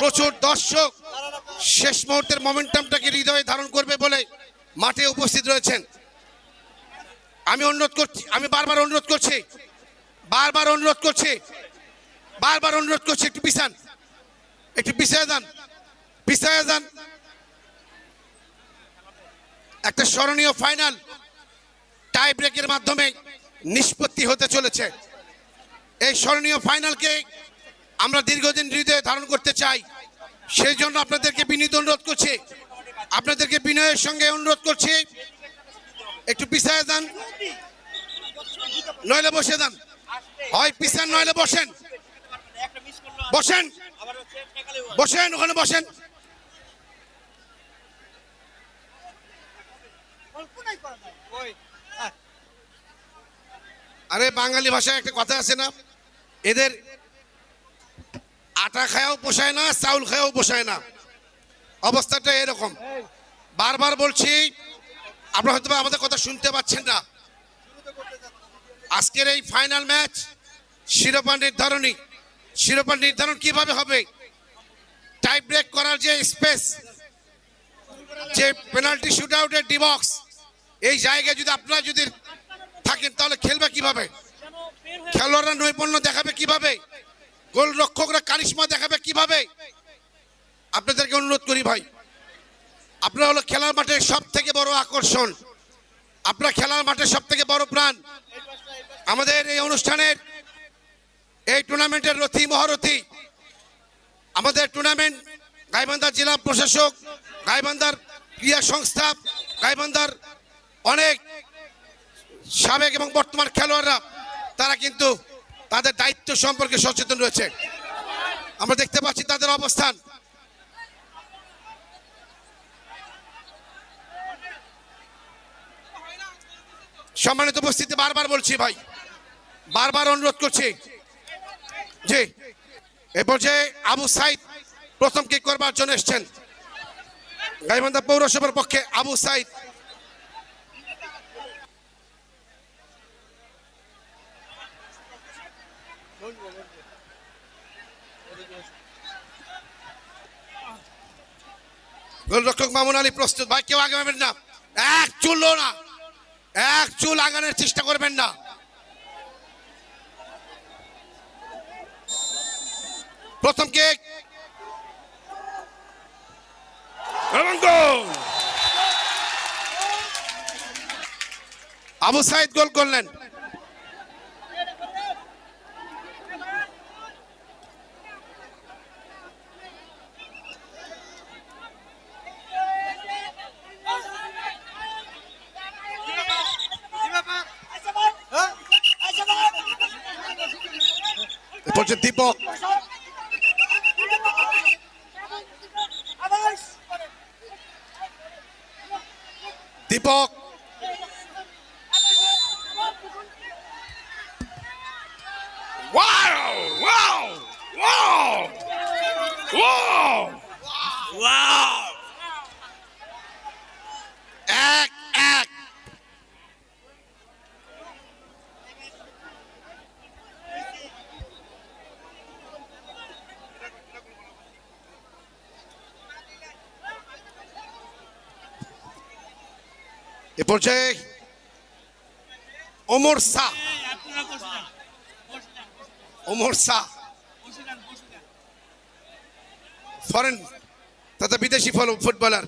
প্রচুর দর্শক শেষ মুহূর্তের মোমেন্টামটাকে হৃদয়ে ধারণ করবে বলে মাঠে উপস্থিত রয়েছেন। আমি অনুরোধ করছি, আমি বারবার অনুরোধ করছি, বারবার অনুরোধ করছি, বারবার অনুরোধ করছি, একটু পিছান, একটু পিছিয়ে যান পিছিয়ে যান। একটা স্মরণীয় ফাইনাল টাই ব্রেকের মাধ্যমে নিষ্পত্তি হতে চলেছে। এই স্মরণীয় ফাইনালকে আমরা দীর্ঘদিন হৃদয়ে ধারণ করতে চাই। সেই জন্য আপনাদেরকে বিনীত অনুরোধ করছি। আপনাদেরকে বিনয়ের সঙ্গে অনুরোধ করছি। একটু পিছায় যান। নইলে বসে যান। হয় পিছান, নইলে বসেন। বসেন। বসেন, ওখানে বসেন। আরে বাঙালি ভাষায় একটা কথা আছে না? এদের আটা খায়াও পোষায় না, চাউল খায়াও পোষায় না। অবস্থাটা এরকম। বারবার বলছি, আপনারা হয়তো আমাদের কথা শুনতে পাচ্ছেন না। আজকের এই ফাইনাল ম্যাচ শিরোপা নির্ধারণী। শিরোপা নির্ধারণ কীভাবে হবে? টাই ব্রেক করার যে স্পেস যে পেনাল্টি শুট আউটের ডিবক্স এই জায়গায় যদি আপনারা যদি থাকেন, তাহলে খেলবে কীভাবে? খেলোয়াড়রা নৈপুণ্য দেখাবে কীভাবে? গোলরক্ষকরা কারিশমা দেখাবে কীভাবে? আপনাদেরকে অনুরোধ করি ভাই, আপনারা হলো খেলার মাঠে সব থেকে বড় আকর্ষণ। আপনার খেলার মাঠে সব থেকে বড় প্রাণ। আমাদের এই অনুষ্ঠানের এই টুর্নামেন্টের রথী, মহারথী, আমাদের টুর্নামেন্ট গাইবান্ধার জেলা প্রশাসক, গাইবান্ধার ক্রীড়া সংস্থা, গাইবান্ধার অনেক সাবেক এবং বর্তমান খেলোয়াড়রা, তারা কিন্তু তাদের দায়িত্ব সম্পর্কে সচেতন রয়েছে। আমরা দেখতে পাচ্ছি তাদের অবস্থান। সম্মানিত উপস্থিতি, বারবার বলছি ভাই, বারবার অনুরোধ করছি। জি, এ পর্যায়ে আবু সাইদ প্রথম কিক করবার জন্য এসছেন। গাইবান্ধা পৌরসভার পক্ষে আবু সাইদ গোলরক্ষক মামুন আলী প্রস্তুত। ভাই, কেউ আগাবেন না। এক চুলও না। এক চুল আগানোর চেষ্টা করবেন না। প্রথম কেক আবু সাইদ গোল করলেন। noche tipo... Tipo... ¡Wow! ¡Wow! ¡Wow! ¡Wow! ¡Wow! এ পর্যায়ে ওমর শাহ। ওমর শাহ। ফরেন তথা বিদেশি ফুটবলার।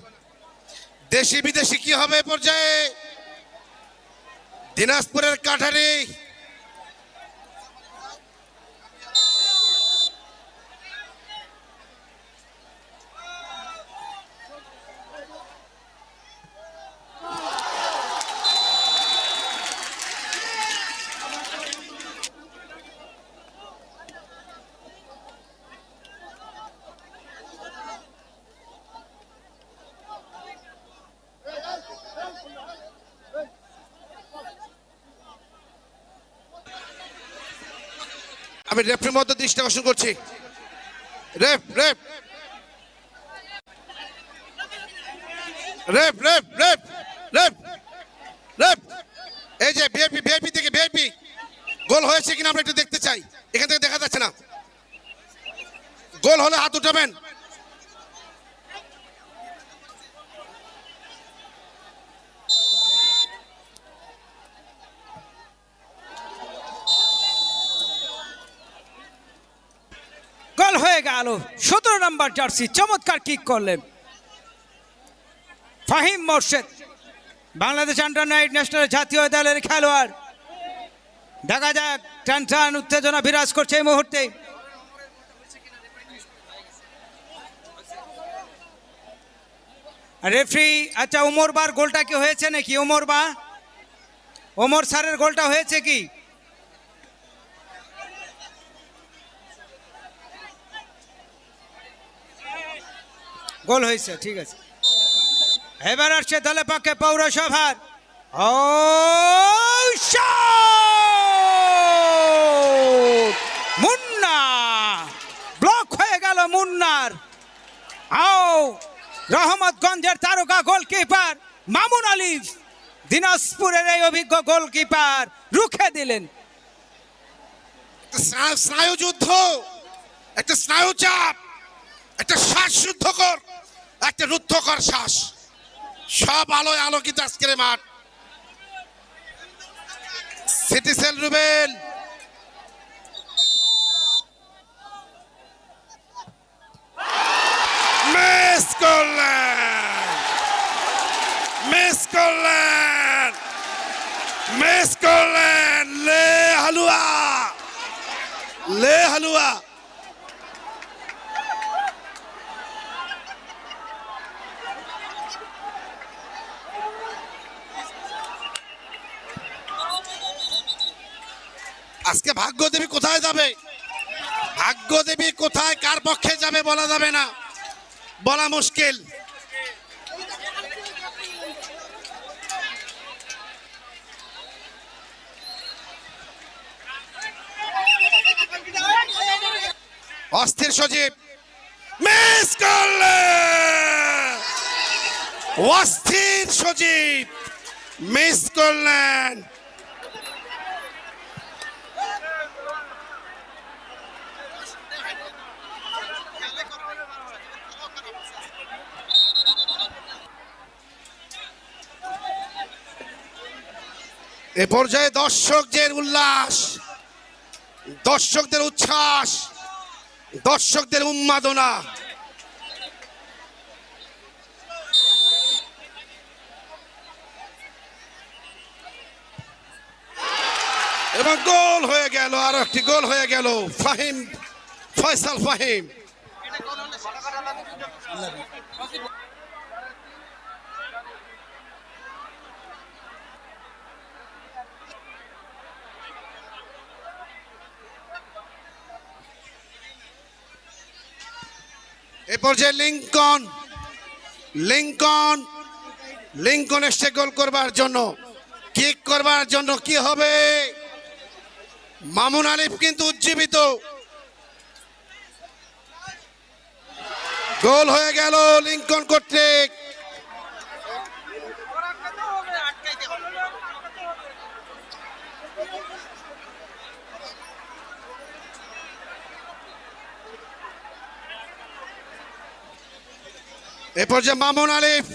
দেশি বিদেশি কি হবে পর্যায়ে? দিনাজপুরের কাঠারি আমি রেফের মধ্যে দৃষ্টি আকর্ষণ করছি। রেফ রেফ। রেফ রেফ রেফ রেফ রেফ। এই যে বিএপি বিএপি থেকে বিএপি গোল হয়েছে কিনা আমরা একটু দেখতে চাই। এখান থেকে দেখা যাচ্ছে না। গোল হলে হাত উঠাবেন গোল হয়ে গেল। সতেরো নম্বর জার্সি, চমৎকার কিক করলেন। Fahim Morshed, Bangladesh under night national জাতীয় দলের খেলোয়াড়। দেখা যাক, টান টান উত্তেজনা বিরাজ করছে এই মুহূর্তে। রেফরি আচ্ছা ওমর বার গোলটা কি হয়েছে নাকি? ওমর বা ওমর স্যারের গোলটা হয়েছে কি? গোল হয়েছে, ঠিক আছে। এবার আসছে দলে পক্ষে পৌরসভার ও! মুন্না! ব্লক হয়ে গেল মুন্নার। আও রহমতগঞ্জের তারকা গোলকিপার মামুন আলিফ। দিনাজপুরের এই অভিজ্ঞ গোলকিপার রুখে দিলেন। একটা স্নায়ু স্নায়ু যুদ্ধ একটা স্নায়ু চাপ একটা শ্বাসরুদ্ধকর একটা রুদ্ধকর শ্বাস। সব আলোয় আলোকিত আজকের মাঠ। করলেন। মিস করলেন। লে হালুয়া। লে হালুয়া। আজকে ভাগ্য দেবী কোথায় যাবে? ভাগ্য দেবী কোথায়, কার পক্ষে যাবে বলা যাবে না। বলা মুশকিল। অস্থির সজীব। মিস করলেন অস্থির সজীব। মিস করলেন। এ পর্যায়ে দর্শকদের উল্লাস, দর্শকদের উচ্ছ্বাস, দর্শকদের উন্মাদনা। এবং গোল হয়ে গেল, আর একটি গোল হয়ে গেল ফাহিম, ফয়সাল ফাহিম। এ পর্যায়ে লিঙ্কন লিঙ্কন লিঙ্কন এসছে গোল করবার জন্য। কিক করবার জন্য কি হবে? মামুন আলিফ কিন্তু উজ্জীবিত। গোল হয়ে গেল লিঙ্কন কর্তৃক। এ পর্যায়ে Mamun Alif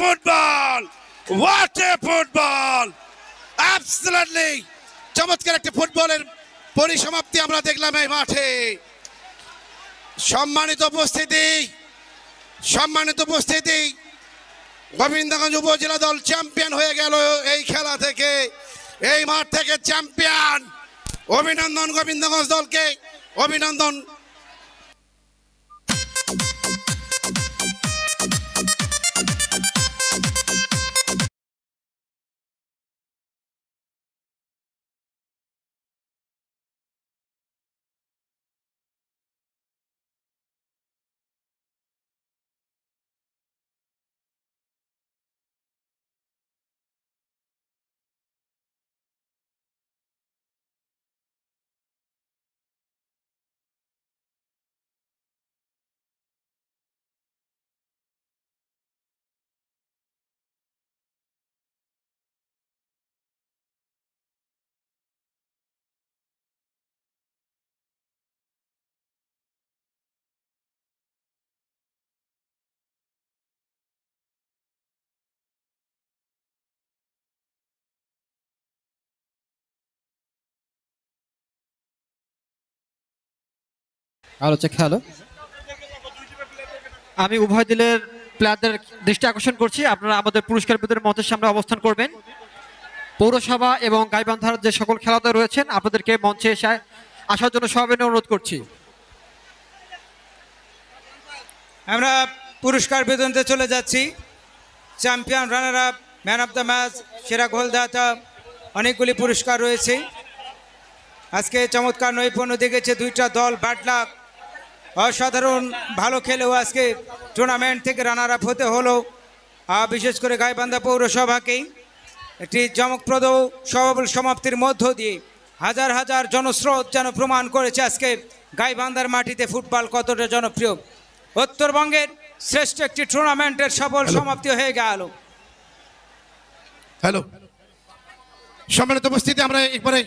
football. What a football! Absolutely চমৎকার একটা ফুটবলের পরিসমাপ্তি আমরা দেখলাম এই মাঠে। সম্মানিত উপস্থিতি সম্মানিত উপস্থিতি। গোবিন্দগঞ্জ উপজেলা দল চ্যাম্পিয়ন হয়ে গেল এই খেলা থেকে। এই মাঠ থেকে চ্যাম্পিয়ন। অভিনন্দন গোবিন্দগঞ্জ দলকে। অভিনন্দন আর হচ্ছে খেলো। আমি উভয় দলের প্লেয়ারদের দৃষ্টি আকর্ষণ করছি। আপনারা আমাদের পুরস্কার বিতরণ মঞ্চের সামনে অবস্থান করবেন। পৌরসভা এবং গাইবান্ধার যে সকল খেলোয়াড় রয়েছেন আপনাদেরকে মঞ্চে এসে আসার জন্য সবাই অনুরোধ করছি। আমরা পুরস্কার বিতরণতে চলে যাচ্ছি। Champion runner up man of the match সেরা গোলদাতা অনেকগুলি পুরস্কার রয়েছে। আজকে চমৎকার নৈপুণ্য দেখেছে দুইটা দল ব্যাট অসাধারণ ভালো খেলেও আজকে টুর্নামেন্ট থেকে রানার আপ হতে হলো। আহ, বিশেষ করে গাইবান্ধা পৌরসভাকেই একটি চমকপ্রদ সবল সমাপ্তির মধ্য দিয়ে হাজার হাজার জনস্রোত যেন প্রমাণ করেছে আজকে গাইবান্ধার মাটিতে ফুটবল কতটা জনপ্রিয়। উত্তরবঙ্গের শ্রেষ্ঠ একটি টুর্নামেন্টের সফল সমাপ্তি হয়ে গেল। হ্যালো সম্মানিত উপস্থিতি আমরা এরপরে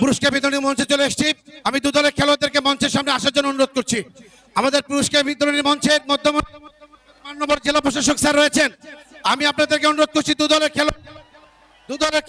পুরস্কার বিতরণী মঞ্চে চলে এসেছি। আমি দু দলের খেলোয়াড়দেরকে মঞ্চের সামনে আসার জন্য অনুরোধ করছি। আমাদের পুরস্কার বিতরণী মঞ্চে মধ্যম মান্যবর জেলা প্রশাসক স্যার রয়েছেন। আমি আপনাদেরকে অনুরোধ করছি দু দলের খেলো দু দলের